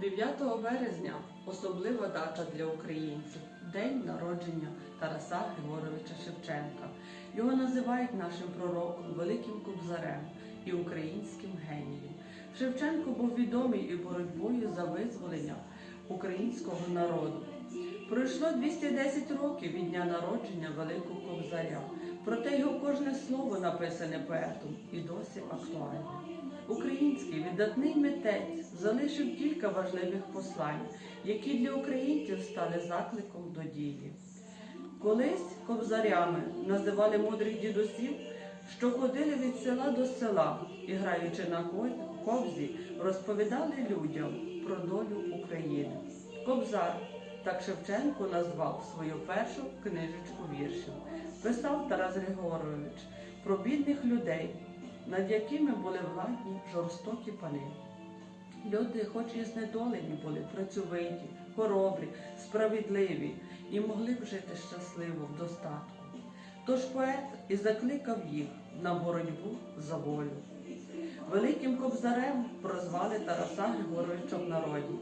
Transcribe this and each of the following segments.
9 березня особлива дата для українців день народження Тараса Григоровича Шевченка. Його називають нашим пророком, великим кобзарем і українським генієм. Шевченко був відомий і боротьбою за визволення українського народу. Пройшло 210 років від дня народження Великого Кобзаря, проте його кожне слово написане поетом і досі актуальне. Український видатний митець залишив кілька важливих послань, які для українців стали закликом до дії. Колись кобзарями називали мудрих дідусів, що ходили від села до села і, граючи на ко- кобзі, розповідали людям про долю України. Кобзар так Шевченко назвав свою першу книжечку віршів. Писав Тарас Григорович про бідних людей, над якими були владні жорстокі пани. Люди, хоч і знедолені були, працьовиті, хоробрі, справедливі і могли б жити щасливо в достатку. Тож поет і закликав їх на боротьбу за волю. Великим кобзарем прозвали Тараса Григоровича в народі.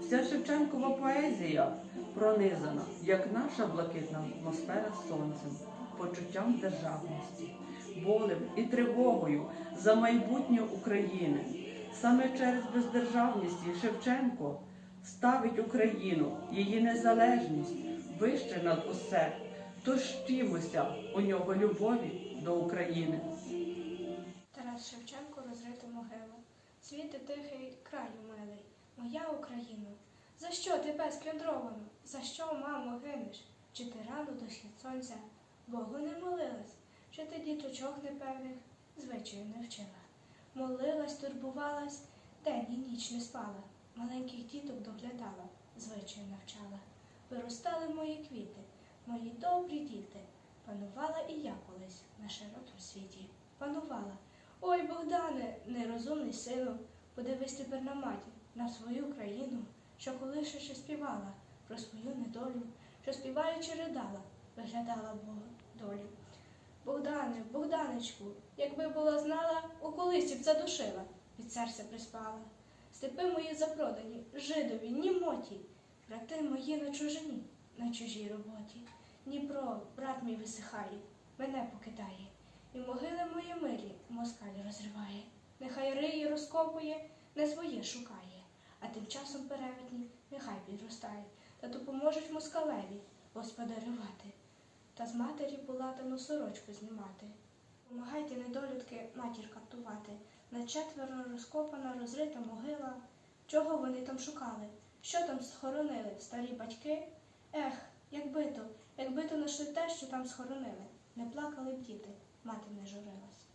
Вся Шевченкова поезія пронизана, як наша блакитна атмосфера сонцем, почуттям державності, болем і тривогою за майбутнє України. Саме через бездержавність Шевченко ставить Україну, її незалежність вище над усе. Тож втімося у нього любові до України. Тарас Шевченко розрита могила. Світи тихий краю милий, моя Україно. За що ти безплюндровано? За що, мамо, гинеш? Чи ти рано до сонця Богу не молилась? Чи ти діточок непевних звичаю не вчила? Молилась, турбувалась, день і ніч не спала, маленьких діток доглядала, звичаю навчала. Виростали мої квіти, мої добрі діти. Панувала і я колись на широкому світі. Панувала. Ой, Богдане, нерозумний сину, подивись тепер на матір, на свою країну, що колише ще співала про свою недолю, що співаючи ридала, виглядала Бога долю. Богдане, Богданечку, якби була знала, у колисі б задушила, від серця приспала. Степи мої запродані, жидові, німоті, брати мої на чужині, на чужій роботі. Дніпро, брат мій висихає, мене покидає. І могили мої милі москаль розриває. Нехай риє розкопує, не своє шукає, а тим часом перевідні нехай підростають та допоможуть москалеві господарювати. Та з матері булатану сорочку знімати. Помагайте, недолюдки, матір катувати. На четверо розкопана, розрита могила. Чого вони там шукали? Що там схоронили? Старі батьки? Ех, якби то, якби то знайшли те, що там схоронили. Не плакали б діти, мати не журилась.